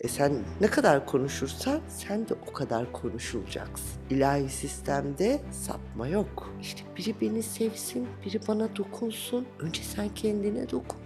E sen ne kadar konuşursan sen de o kadar konuşulacaksın. İlahi sistemde sapma yok. İşte biri beni sevsin, biri bana dokunsun. Önce sen kendine dokun.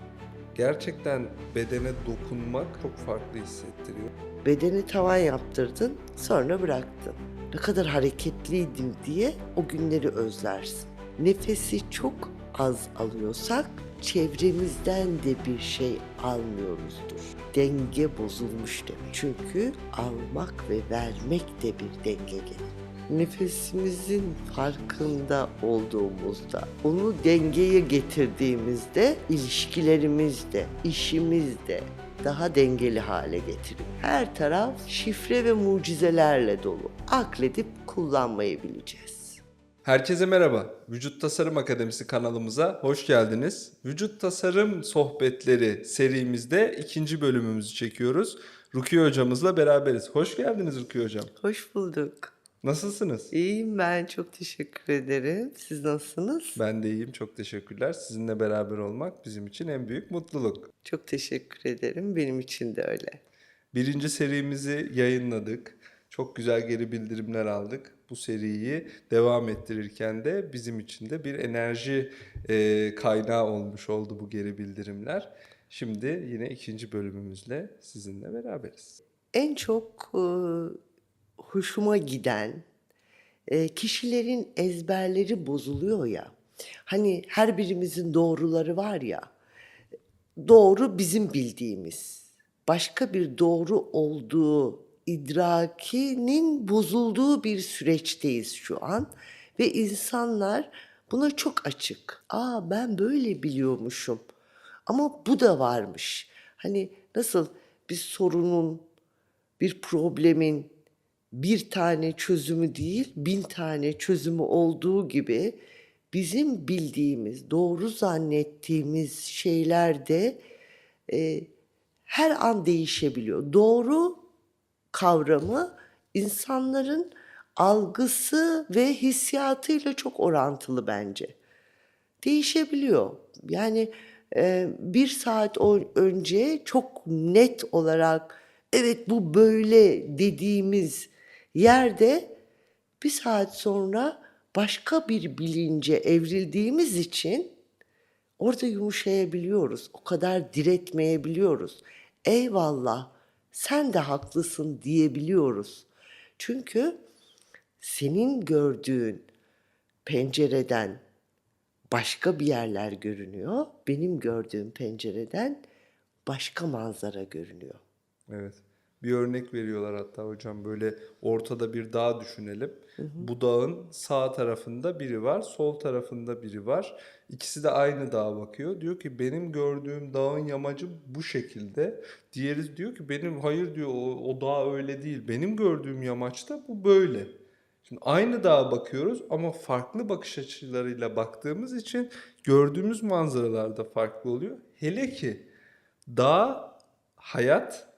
Gerçekten bedene dokunmak çok farklı hissettiriyor. Bedeni tavan yaptırdın, sonra bıraktın. Ne kadar hareketliydim diye o günleri özlersin. Nefesi çok az alıyorsak çevremizden de bir şey almıyoruzdur. Denge bozulmuş demek. Çünkü almak ve vermek de bir denge gelir. Nefesimizin farkında olduğumuzda, onu dengeye getirdiğimizde ilişkilerimizde, işimizde daha dengeli hale getiriyor. Her taraf şifre ve mucizelerle dolu. Akledip kullanmayı bileceğiz. Herkese merhaba. Vücut Tasarım Akademisi kanalımıza hoş geldiniz. Vücut Tasarım Sohbetleri serimizde ikinci bölümümüzü çekiyoruz. Rukiye hocamızla beraberiz. Hoş geldiniz Rukiye hocam. Hoş bulduk. Nasılsınız? İyiyim ben. Çok teşekkür ederim. Siz nasılsınız? Ben de iyiyim. Çok teşekkürler. Sizinle beraber olmak bizim için en büyük mutluluk. Çok teşekkür ederim. Benim için de öyle. Birinci serimizi yayınladık. Çok güzel geri bildirimler aldık. Bu seriyi devam ettirirken de bizim için de bir enerji e, kaynağı olmuş oldu bu geri bildirimler. Şimdi yine ikinci bölümümüzle sizinle beraberiz. En çok e, hoşuma giden e, kişilerin ezberleri bozuluyor ya. Hani her birimizin doğruları var ya. Doğru bizim bildiğimiz. Başka bir doğru olduğu idrakinin bozulduğu bir süreçteyiz şu an ve insanlar buna çok açık. Aa ben böyle biliyormuşum. Ama bu da varmış. Hani nasıl bir sorunun, bir problemin bir tane çözümü değil, bin tane çözümü olduğu gibi bizim bildiğimiz, doğru zannettiğimiz şeyler de e, her an değişebiliyor. Doğru kavramı insanların algısı ve hissiyatıyla çok orantılı bence. Değişebiliyor. Yani e, bir saat önce çok net olarak evet bu böyle dediğimiz yerde bir saat sonra başka bir bilince evrildiğimiz için orada yumuşayabiliyoruz. O kadar diretmeyebiliyoruz. Eyvallah sen de haklısın diyebiliyoruz. Çünkü senin gördüğün pencereden başka bir yerler görünüyor. Benim gördüğüm pencereden başka manzara görünüyor. Evet. Bir örnek veriyorlar hatta hocam böyle ortada bir dağ düşünelim. Bu dağın sağ tarafında biri var, sol tarafında biri var. İkisi de aynı dağa bakıyor. Diyor ki benim gördüğüm dağın yamacı bu şekilde. Diğeri diyor ki benim hayır diyor o, o dağ öyle değil. Benim gördüğüm yamaçta bu böyle. Şimdi aynı dağa bakıyoruz ama farklı bakış açılarıyla baktığımız için gördüğümüz manzaralar da farklı oluyor. Hele ki dağ hayat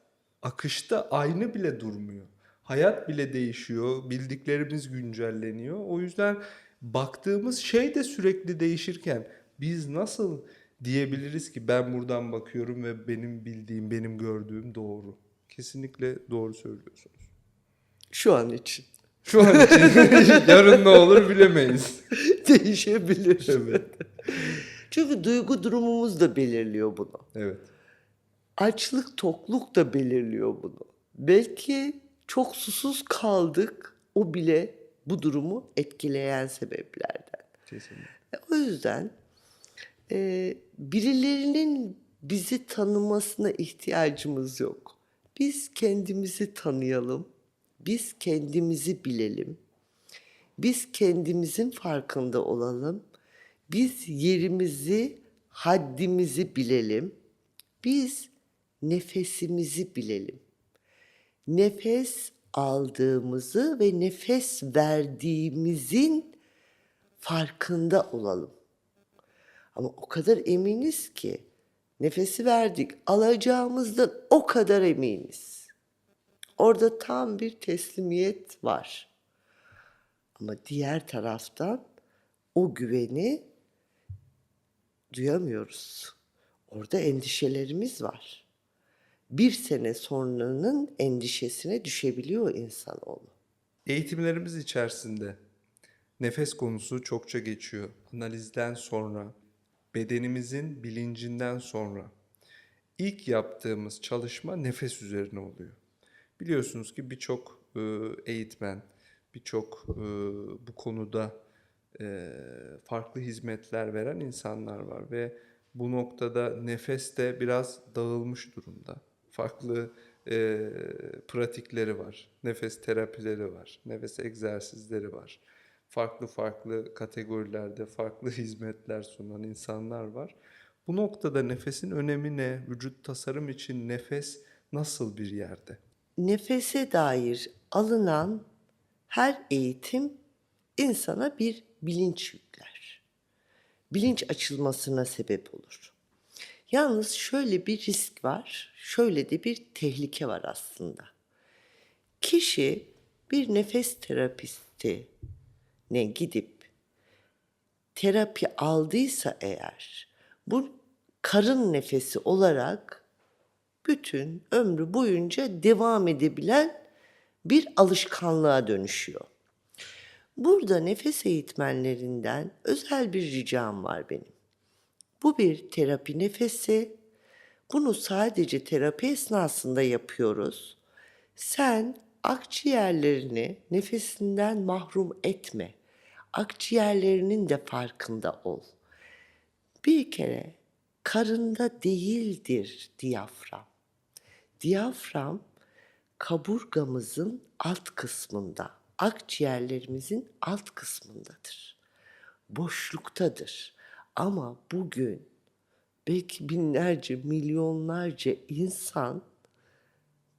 akışta aynı bile durmuyor. Hayat bile değişiyor, bildiklerimiz güncelleniyor. O yüzden baktığımız şey de sürekli değişirken biz nasıl diyebiliriz ki ben buradan bakıyorum ve benim bildiğim, benim gördüğüm doğru. Kesinlikle doğru söylüyorsunuz. Şu an için. Şu an için yarın ne olur bilemeyiz. Değişebilir. Evet. Çünkü duygu durumumuz da belirliyor bunu. Evet. Açlık, tokluk da belirliyor bunu. Belki çok susuz kaldık. O bile bu durumu etkileyen sebeplerden. Kesinlikle. O yüzden e, birilerinin bizi tanımasına ihtiyacımız yok. Biz kendimizi tanıyalım. Biz kendimizi bilelim. Biz kendimizin farkında olalım. Biz yerimizi, haddimizi bilelim. Biz nefesimizi bilelim. Nefes aldığımızı ve nefes verdiğimizin farkında olalım. Ama o kadar eminiz ki nefesi verdik, alacağımızdan o kadar eminiz. Orada tam bir teslimiyet var. Ama diğer taraftan o güveni duyamıyoruz. Orada endişelerimiz var. Bir sene sonranın endişesine düşebiliyor insanoğlu. Eğitimlerimiz içerisinde nefes konusu çokça geçiyor. Analizden sonra, bedenimizin bilincinden sonra ilk yaptığımız çalışma nefes üzerine oluyor. Biliyorsunuz ki birçok e, eğitmen, birçok e, bu konuda e, farklı hizmetler veren insanlar var ve bu noktada nefes de biraz dağılmış durumda. Farklı e, pratikleri var, nefes terapileri var, nefes egzersizleri var. Farklı farklı kategorilerde farklı hizmetler sunan insanlar var. Bu noktada nefesin önemi ne? Vücut tasarım için nefes nasıl bir yerde? Nefese dair alınan her eğitim insana bir bilinç yükler. Bilinç açılmasına sebep olur. Yalnız şöyle bir risk var, şöyle de bir tehlike var aslında. Kişi bir nefes terapistine gidip terapi aldıysa eğer bu karın nefesi olarak bütün ömrü boyunca devam edebilen bir alışkanlığa dönüşüyor. Burada nefes eğitmenlerinden özel bir ricam var benim. Bu bir terapi nefesi. Bunu sadece terapi esnasında yapıyoruz. Sen akciğerlerini nefesinden mahrum etme. Akciğerlerinin de farkında ol. Bir kere karında değildir diyafram. Diyafram kaburgamızın alt kısmında, akciğerlerimizin alt kısmındadır. Boşluktadır. Ama bugün belki binlerce, milyonlarca insan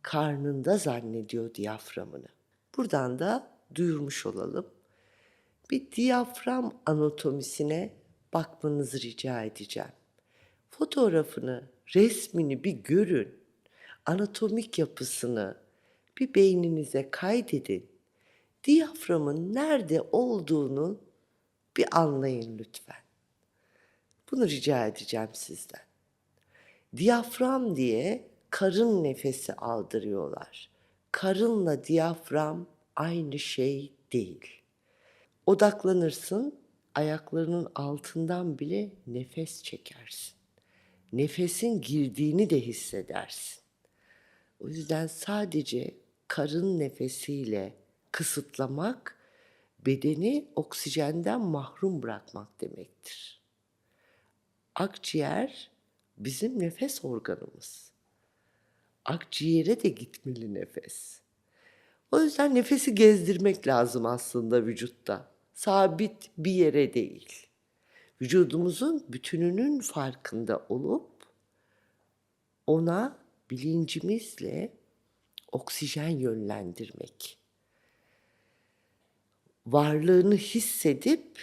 karnında zannediyor diyaframını. Buradan da duyurmuş olalım. Bir diyafram anatomisine bakmanızı rica edeceğim. Fotoğrafını, resmini bir görün. Anatomik yapısını bir beyninize kaydedin. Diyaframın nerede olduğunu bir anlayın lütfen. Bunu rica edeceğim sizden. Diyafram diye karın nefesi aldırıyorlar. Karınla diyafram aynı şey değil. Odaklanırsın, ayaklarının altından bile nefes çekersin. Nefesin girdiğini de hissedersin. O yüzden sadece karın nefesiyle kısıtlamak bedeni oksijenden mahrum bırakmak demektir. Akciğer bizim nefes organımız. Akciğere de gitmeli nefes. O yüzden nefesi gezdirmek lazım aslında vücutta. Sabit bir yere değil. Vücudumuzun bütününün farkında olup ona bilincimizle oksijen yönlendirmek. Varlığını hissedip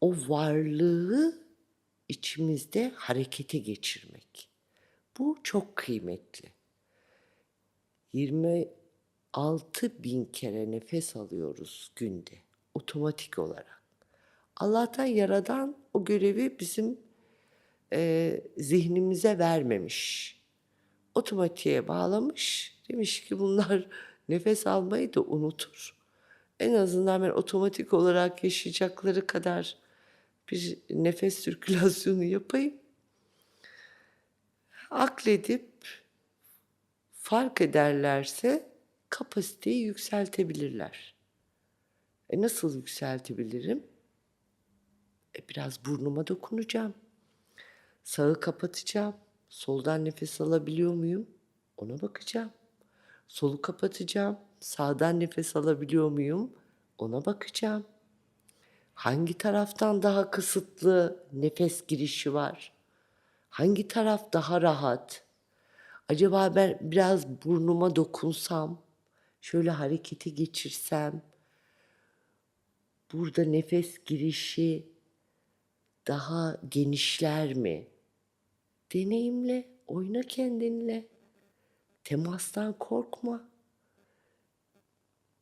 o varlığı içimizde harekete geçirmek. Bu çok kıymetli. 26 bin kere nefes alıyoruz günde otomatik olarak. Allah'tan yaradan o görevi bizim e, zihnimize vermemiş. Otomatiğe bağlamış. Demiş ki bunlar nefes almayı da unutur. En azından ben otomatik olarak yaşayacakları kadar bir nefes sirkülasyonu yapayım. Akledip fark ederlerse kapasiteyi yükseltebilirler. E nasıl yükseltebilirim? E biraz burnuma dokunacağım. Sağı kapatacağım. Soldan nefes alabiliyor muyum? Ona bakacağım. Solu kapatacağım. Sağdan nefes alabiliyor muyum? Ona bakacağım. Hangi taraftan daha kısıtlı nefes girişi var? Hangi taraf daha rahat? Acaba ben biraz burnuma dokunsam, şöyle hareketi geçirsem, burada nefes girişi daha genişler mi? Deneyimle, oyna kendinle. Temastan korkma.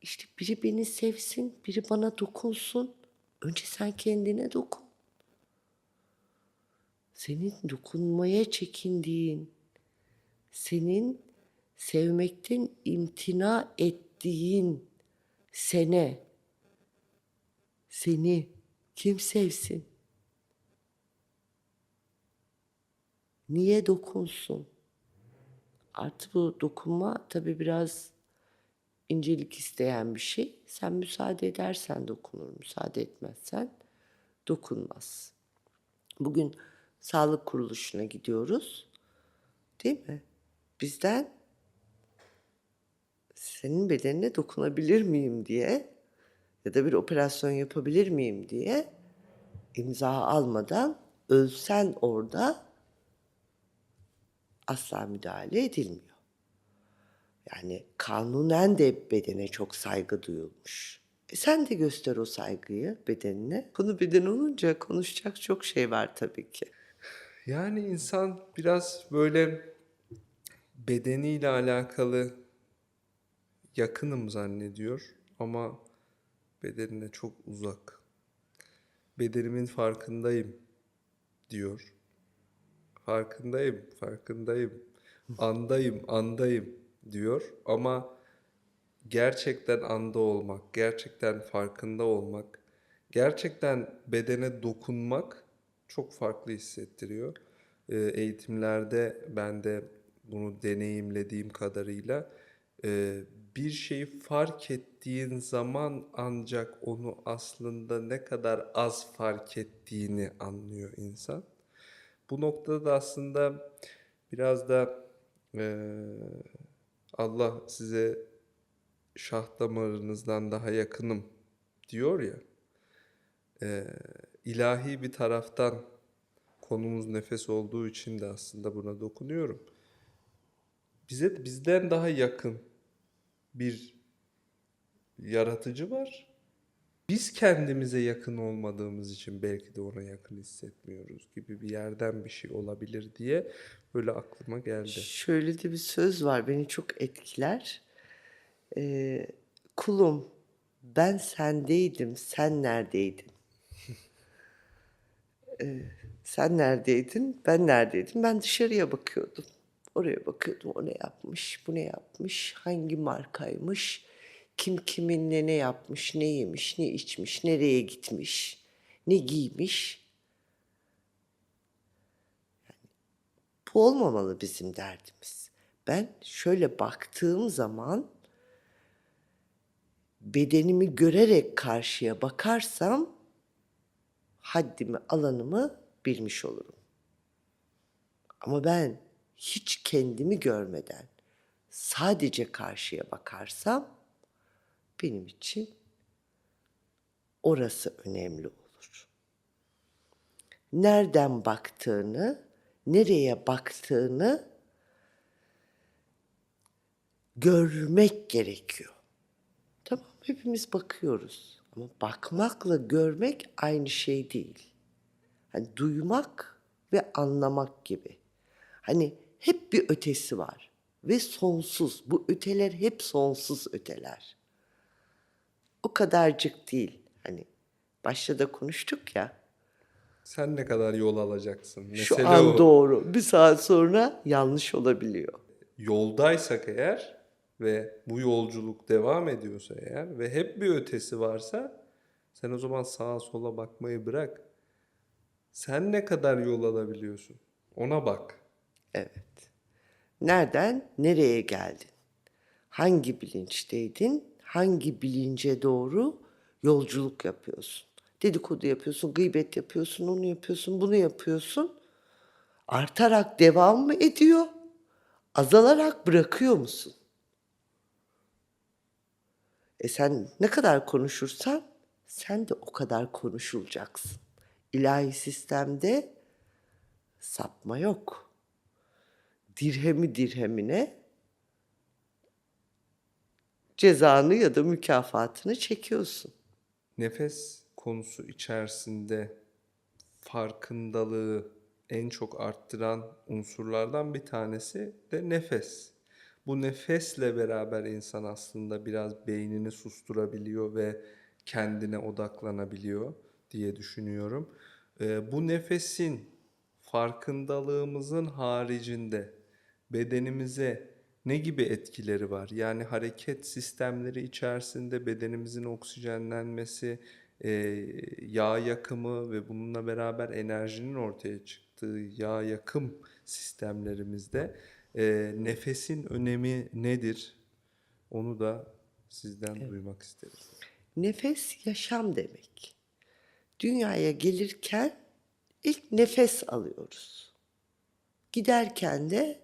İşte biri beni sevsin, biri bana dokunsun. Önce sen kendine dokun. Senin dokunmaya çekindiğin, senin sevmekten imtina ettiğin sene seni kim sevsin? Niye dokunsun? Artı bu dokunma tabii biraz incelik isteyen bir şey. Sen müsaade edersen dokunur, müsaade etmezsen dokunmaz. Bugün sağlık kuruluşuna gidiyoruz. Değil mi? Bizden senin bedenine dokunabilir miyim diye ya da bir operasyon yapabilir miyim diye imza almadan ölsen orada asla müdahale edilmiyor. Yani kanunen de bedene çok saygı duyulmuş. E sen de göster o saygıyı bedenine. Konu beden olunca konuşacak çok şey var tabii ki. Yani insan biraz böyle bedeniyle alakalı yakınım zannediyor ama bedenine çok uzak. Bedenimin farkındayım diyor. Farkındayım, farkındayım. Andayım, andayım diyor ama gerçekten anda olmak, gerçekten farkında olmak, gerçekten bedene dokunmak çok farklı hissettiriyor. Ee, eğitimlerde ben de bunu deneyimlediğim kadarıyla e, bir şeyi fark ettiğin zaman ancak onu aslında ne kadar az fark ettiğini anlıyor insan. Bu noktada da aslında biraz da e, Allah size şah damarınızdan daha yakınım diyor ya. e, ilahi bir taraftan konumuz nefes olduğu için de aslında buna dokunuyorum. Bize bizden daha yakın bir yaratıcı var. Biz kendimize yakın olmadığımız için belki de ona yakın hissetmiyoruz gibi bir yerden bir şey olabilir diye böyle aklıma geldi. Şöyle de bir söz var beni çok etkiler. Ee, kulum ben sendeydim sen neredeydin? Ee, sen neredeydin ben neredeydim? Ben dışarıya bakıyordum. Oraya bakıyordum o ne yapmış bu ne yapmış hangi markaymış kim kiminle ne yapmış ne yemiş ne içmiş nereye gitmiş ne giymiş. Bu olmamalı bizim derdimiz. Ben şöyle baktığım zaman bedenimi görerek karşıya bakarsam haddimi, alanımı bilmiş olurum. Ama ben hiç kendimi görmeden sadece karşıya bakarsam benim için orası önemli olur nereden baktığını, nereye baktığını görmek gerekiyor. Tamam hepimiz bakıyoruz ama bakmakla görmek aynı şey değil. Hani duymak ve anlamak gibi. Hani hep bir ötesi var ve sonsuz. Bu öteler hep sonsuz öteler. O kadarcık değil. Hani başta da konuştuk ya. Sen ne kadar yol alacaksın? Şu Mesele an o. doğru. Bir saat sonra yanlış olabiliyor. yoldaysak eğer ve bu yolculuk devam ediyorsa eğer ve hep bir ötesi varsa sen o zaman sağa sola bakmayı bırak. Sen ne kadar yol alabiliyorsun? Ona bak. Evet. Nereden nereye geldin? Hangi bilinçteydin? Hangi bilince doğru yolculuk yapıyorsun? Dedikodu yapıyorsun, gıybet yapıyorsun, onu yapıyorsun, bunu yapıyorsun. Artarak devam mı ediyor? Azalarak bırakıyor musun? E sen ne kadar konuşursan sen de o kadar konuşulacaksın. İlahi sistemde sapma yok. Dirhemi dirhemine cezanı ya da mükafatını çekiyorsun. Nefes konusu içerisinde farkındalığı en çok arttıran unsurlardan bir tanesi de nefes. Bu nefesle beraber insan aslında biraz beynini susturabiliyor ve kendine odaklanabiliyor diye düşünüyorum. Ee, bu nefesin farkındalığımızın haricinde bedenimize ne gibi etkileri var? Yani hareket sistemleri içerisinde bedenimizin oksijenlenmesi, e, yağ yakımı ve bununla beraber enerjinin ortaya çıktığı yağ yakım sistemlerimizde e, nefesin önemi nedir? Onu da sizden duymak isteriz. Nefes yaşam demek. Dünyaya gelirken ilk nefes alıyoruz. Giderken de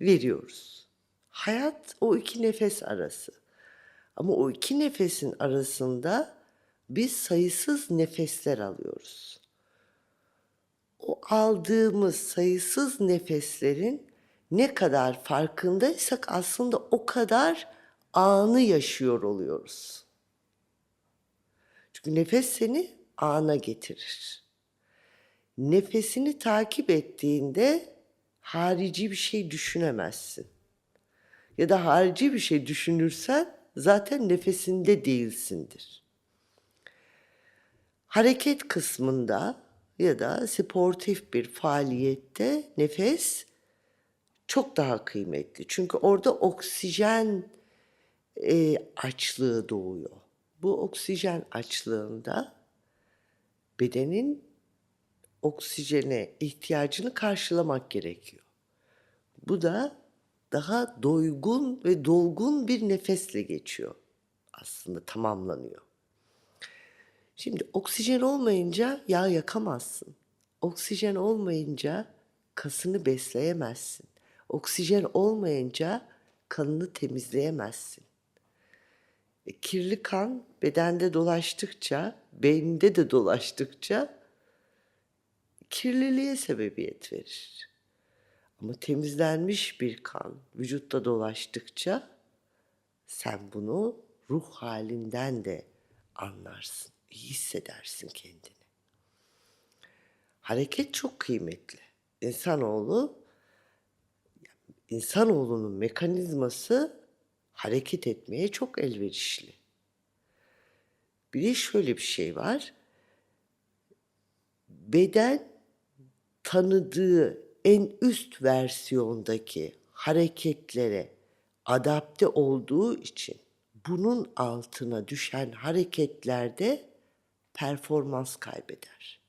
veriyoruz. Hayat o iki nefes arası. Ama o iki nefesin arasında biz sayısız nefesler alıyoruz. O aldığımız sayısız nefeslerin ne kadar farkındaysak aslında o kadar anı yaşıyor oluyoruz. Çünkü nefes seni ana getirir. Nefesini takip ettiğinde harici bir şey düşünemezsin. Ya da harici bir şey düşünürsen zaten nefesinde değilsindir. Hareket kısmında ya da sportif bir faaliyette nefes çok daha kıymetli. Çünkü orada oksijen e, açlığı doğuyor. Bu oksijen açlığında bedenin oksijene ihtiyacını karşılamak gerekiyor. Bu da daha doygun ve dolgun bir nefesle geçiyor. Aslında tamamlanıyor. Şimdi oksijen olmayınca yağ yakamazsın. Oksijen olmayınca kasını besleyemezsin. Oksijen olmayınca kanını temizleyemezsin. E, kirli kan bedende dolaştıkça, beyninde de dolaştıkça kirliliğe sebebiyet verir. Ama temizlenmiş bir kan vücutta dolaştıkça sen bunu ruh halinden de anlarsın, iyi hissedersin kendini. Hareket çok kıymetli. İnsanoğlu, insanoğlunun mekanizması hareket etmeye çok elverişli. Bir de şöyle bir şey var. Beden tanıdığı en üst versiyondaki hareketlere adapte olduğu için bunun altına düşen hareketlerde performans kaybeder.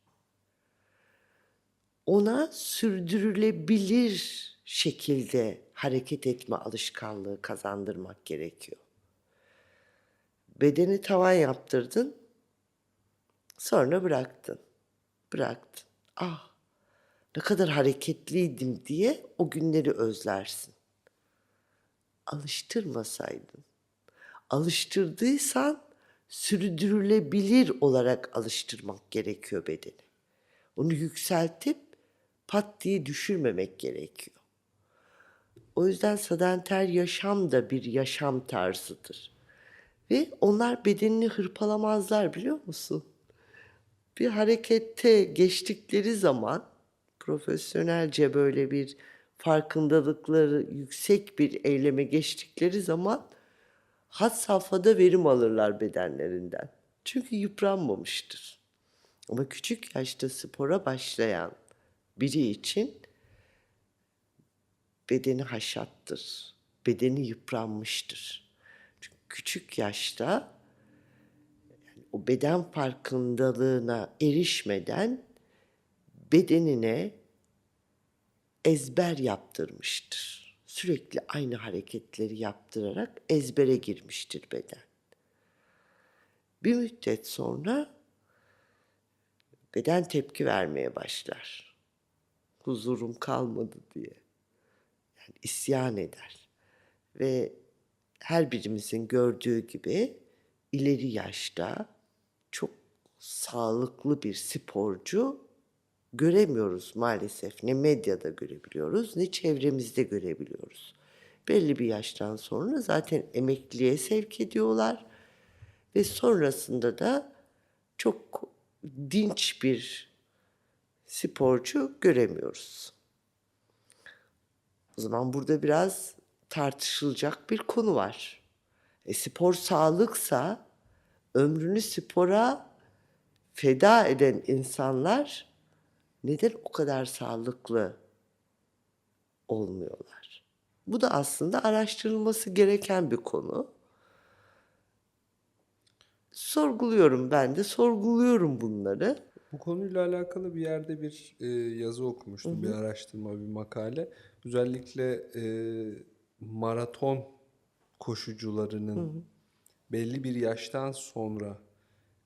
Ona sürdürülebilir şekilde hareket etme alışkanlığı kazandırmak gerekiyor. Bedeni tavan yaptırdın, sonra bıraktın. Bıraktın. Ah, ne kadar hareketliydim diye o günleri özlersin. Alıştırmasaydın. Alıştırdıysan sürdürülebilir olarak alıştırmak gerekiyor bedeni. Onu yükseltip pat diye düşürmemek gerekiyor. O yüzden sedanter yaşam da bir yaşam tarzıdır. Ve onlar bedenini hırpalamazlar biliyor musun? Bir harekette geçtikleri zaman profesyonelce böyle bir farkındalıkları yüksek bir eyleme geçtikleri zaman had safhada verim alırlar bedenlerinden. Çünkü yıpranmamıştır. Ama küçük yaşta spora başlayan biri için bedeni haşattır. Bedeni yıpranmıştır. Çünkü küçük yaşta yani o beden farkındalığına erişmeden bedenine ezber yaptırmıştır. Sürekli aynı hareketleri yaptırarak ezbere girmiştir beden. Bir müddet sonra beden tepki vermeye başlar. Huzurum kalmadı diye. Yani isyan eder. Ve her birimizin gördüğü gibi ileri yaşta çok sağlıklı bir sporcu göremiyoruz maalesef. Ne medyada görebiliyoruz ne çevremizde görebiliyoruz. Belli bir yaştan sonra zaten emekliye sevk ediyorlar ve sonrasında da çok dinç bir sporcu göremiyoruz. O zaman burada biraz tartışılacak bir konu var. E, spor sağlıksa ömrünü spora feda eden insanlar neden o kadar sağlıklı olmuyorlar? Bu da aslında araştırılması gereken bir konu. Sorguluyorum ben de, sorguluyorum bunları. Bu konuyla alakalı bir yerde bir e, yazı okumuştum, bir araştırma, bir makale. Özellikle e, maraton koşucularının belli bir yaştan sonra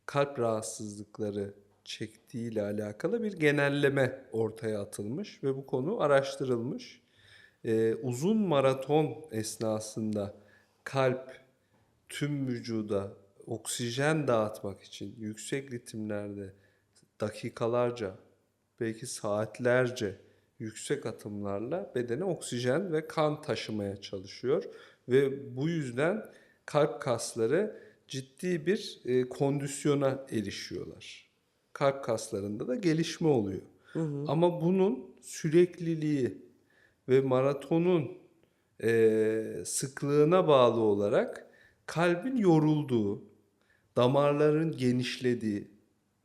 kalp rahatsızlıkları çektiğiyle alakalı bir genelleme ortaya atılmış ve bu konu araştırılmış. E, uzun maraton esnasında kalp tüm vücuda oksijen dağıtmak için yüksek ritimlerde dakikalarca belki saatlerce yüksek atımlarla bedene oksijen ve kan taşımaya çalışıyor ve bu yüzden kalp kasları ciddi bir e, kondisyona erişiyorlar. Kalp kaslarında da gelişme oluyor. Ama bunun sürekliliği ve maratonun e, sıklığına bağlı olarak kalbin yorulduğu, damarların genişlediği,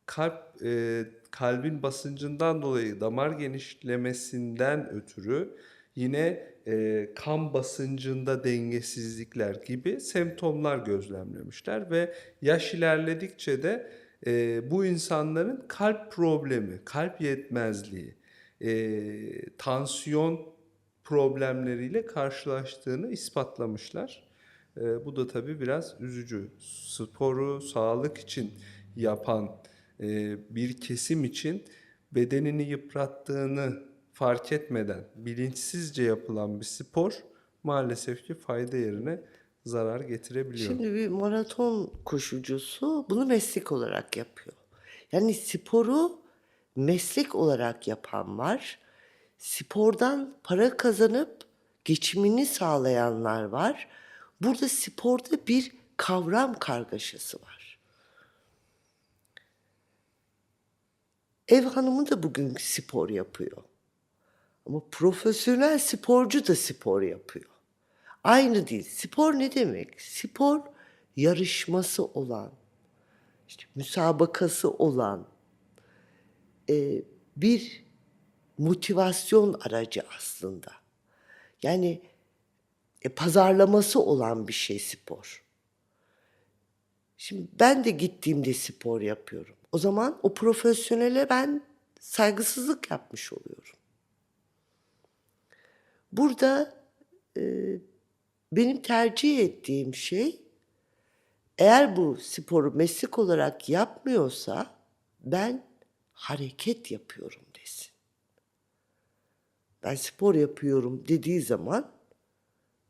kalp e, kalbin basıncından dolayı damar genişlemesinden ötürü yine e, kan basıncında dengesizlikler gibi semptomlar gözlemlemişler ve yaş ilerledikçe de e, bu insanların kalp problemi, kalp yetmezliği, e, tansiyon problemleriyle karşılaştığını ispatlamışlar. E, bu da tabii biraz üzücü. Sporu sağlık için yapan e, bir kesim için bedenini yıprattığını fark etmeden bilinçsizce yapılan bir spor maalesef ki fayda yerine zarar getirebiliyor. Şimdi bir maraton koşucusu bunu meslek olarak yapıyor. Yani sporu meslek olarak yapan var. Spordan para kazanıp geçimini sağlayanlar var. Burada sporda bir kavram kargaşası var. Ev hanımı da bugün spor yapıyor. Ama profesyonel sporcu da spor yapıyor. Aynı değil. Spor ne demek? Spor yarışması olan, işte müsabakası olan e, bir motivasyon aracı aslında. Yani e, pazarlaması olan bir şey spor. Şimdi ben de gittiğimde spor yapıyorum. O zaman o profesyonele ben saygısızlık yapmış oluyorum. Burada e, benim tercih ettiğim şey eğer bu sporu meslek olarak yapmıyorsa ben hareket yapıyorum desin. Ben spor yapıyorum dediği zaman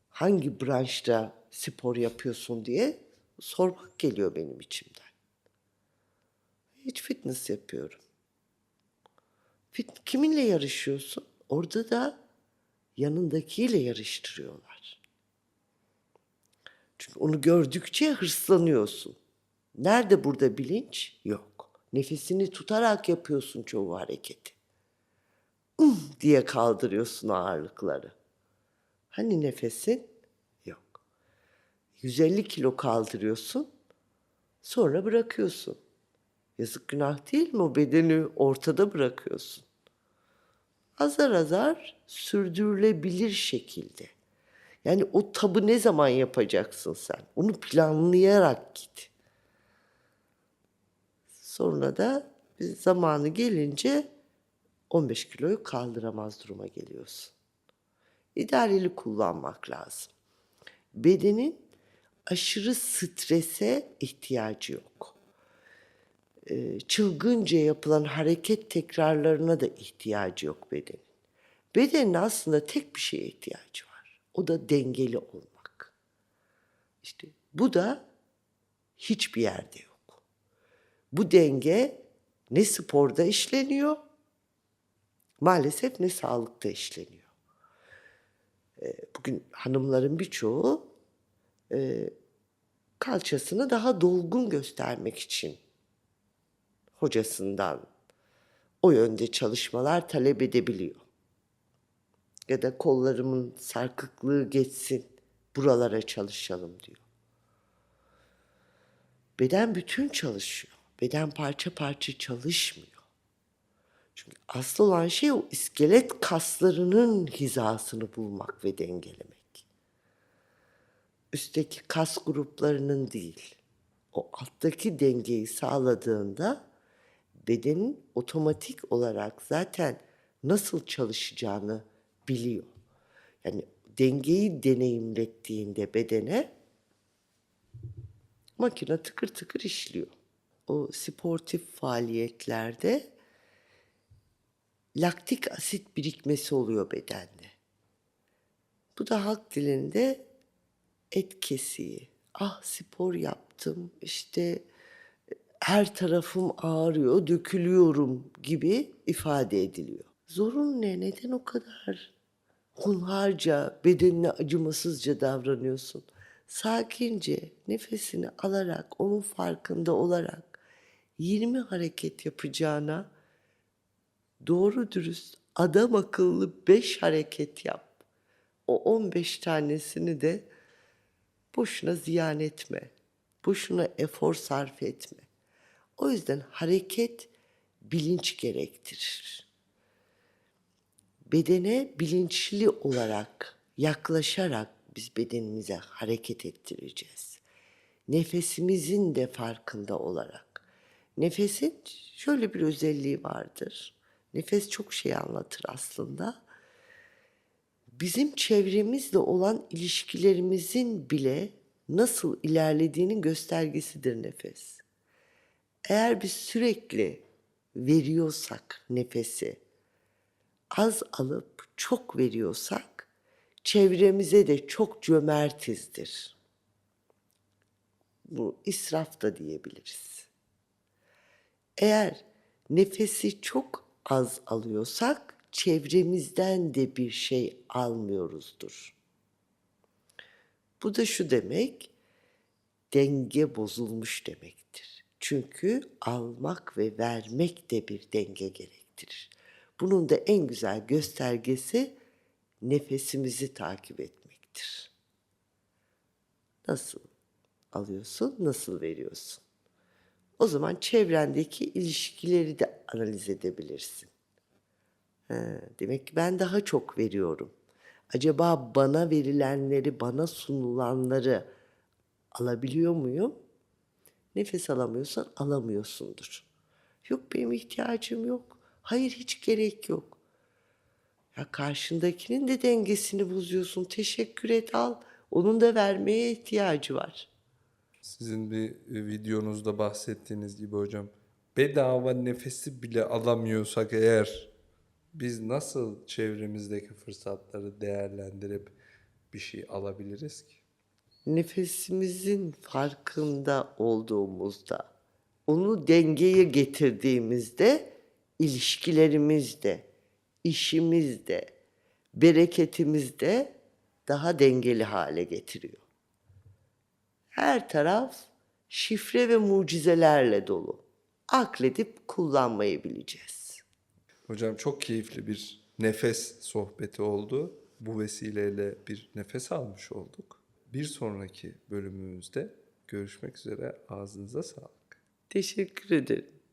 hangi branşta spor yapıyorsun diye sormak geliyor benim içimden. Hiç fitness yapıyorum. Fit, kiminle yarışıyorsun? Orada da yanındakiyle yarıştırıyorlar. Onu gördükçe hırslanıyorsun. Nerede burada bilinç? Yok. Nefesini tutarak yapıyorsun çoğu hareketi. "Ih" diye kaldırıyorsun ağırlıkları. Hani nefesin? Yok. 150 kilo kaldırıyorsun. Sonra bırakıyorsun. Yazık günah değil mi? O bedeni ortada bırakıyorsun. Azar azar sürdürülebilir şekilde. Yani o tabı ne zaman yapacaksın sen? Onu planlayarak git. Sonra da zamanı gelince 15 kiloyu kaldıramaz duruma geliyorsun. İdareli kullanmak lazım. Bedenin aşırı strese ihtiyacı yok. Ee, çılgınca yapılan hareket tekrarlarına da ihtiyacı yok bedenin. Bedenin aslında tek bir şeye ihtiyacı var. O da dengeli olmak. İşte bu da hiçbir yerde yok. Bu denge ne sporda işleniyor, maalesef ne sağlıkta işleniyor. Ee, bugün hanımların birçoğu e, kalçasını daha dolgun göstermek için hocasından o yönde çalışmalar talep edebiliyor. Ya da kollarımın sarkıklığı geçsin, buralara çalışalım diyor. Beden bütün çalışıyor. Beden parça parça çalışmıyor. Çünkü asıl olan şey o iskelet kaslarının hizasını bulmak ve dengelemek. üstteki kas gruplarının değil. O alttaki dengeyi sağladığında bedenin otomatik olarak zaten nasıl çalışacağını biliyor. Yani dengeyi deneyimlettiğinde bedene makine tıkır tıkır işliyor. O sportif faaliyetlerde laktik asit birikmesi oluyor bedende. Bu da halk dilinde et kesiği. Ah spor yaptım işte her tarafım ağrıyor, dökülüyorum gibi ifade ediliyor. Zorun ne? Neden o kadar hunharca, bedenine acımasızca davranıyorsun? Sakince nefesini alarak, onun farkında olarak 20 hareket yapacağına doğru dürüst adam akıllı 5 hareket yap. O 15 tanesini de boşuna ziyan etme. Boşuna efor sarf etme. O yüzden hareket bilinç gerektirir. Bedene bilinçli olarak yaklaşarak biz bedenimize hareket ettireceğiz. Nefesimizin de farkında olarak. Nefesin şöyle bir özelliği vardır. Nefes çok şey anlatır aslında bizim çevremizle olan ilişkilerimizin bile nasıl ilerlediğinin göstergesidir nefes. Eğer biz sürekli veriyorsak nefesi, az alıp çok veriyorsak çevremize de çok cömertizdir. Bu israf da diyebiliriz. Eğer nefesi çok az alıyorsak çevremizden de bir şey almıyoruzdur. Bu da şu demek, denge bozulmuş demektir. Çünkü almak ve vermek de bir denge gerektirir. Bunun da en güzel göstergesi nefesimizi takip etmektir. Nasıl alıyorsun, nasıl veriyorsun? O zaman çevrendeki ilişkileri de analiz edebilirsin. He, demek ki ben daha çok veriyorum. Acaba bana verilenleri, bana sunulanları alabiliyor muyum? Nefes alamıyorsan alamıyorsundur. Yok benim ihtiyacım yok. Hayır hiç gerek yok. Ya karşındakinin de dengesini bozuyorsun. Teşekkür et al. Onun da vermeye ihtiyacı var. Sizin bir e, videonuzda bahsettiğiniz gibi hocam bedava nefesi bile alamıyorsak eğer biz nasıl çevremizdeki fırsatları değerlendirip bir şey alabiliriz ki? nefesimizin farkında olduğumuzda, onu dengeye getirdiğimizde ilişkilerimizde, işimizde, bereketimizde daha dengeli hale getiriyor. Her taraf şifre ve mucizelerle dolu. Akledip kullanmayı bileceğiz. Hocam çok keyifli bir nefes sohbeti oldu. Bu vesileyle bir nefes almış olduk. Bir sonraki bölümümüzde görüşmek üzere. Ağzınıza sağlık. Teşekkür ederim.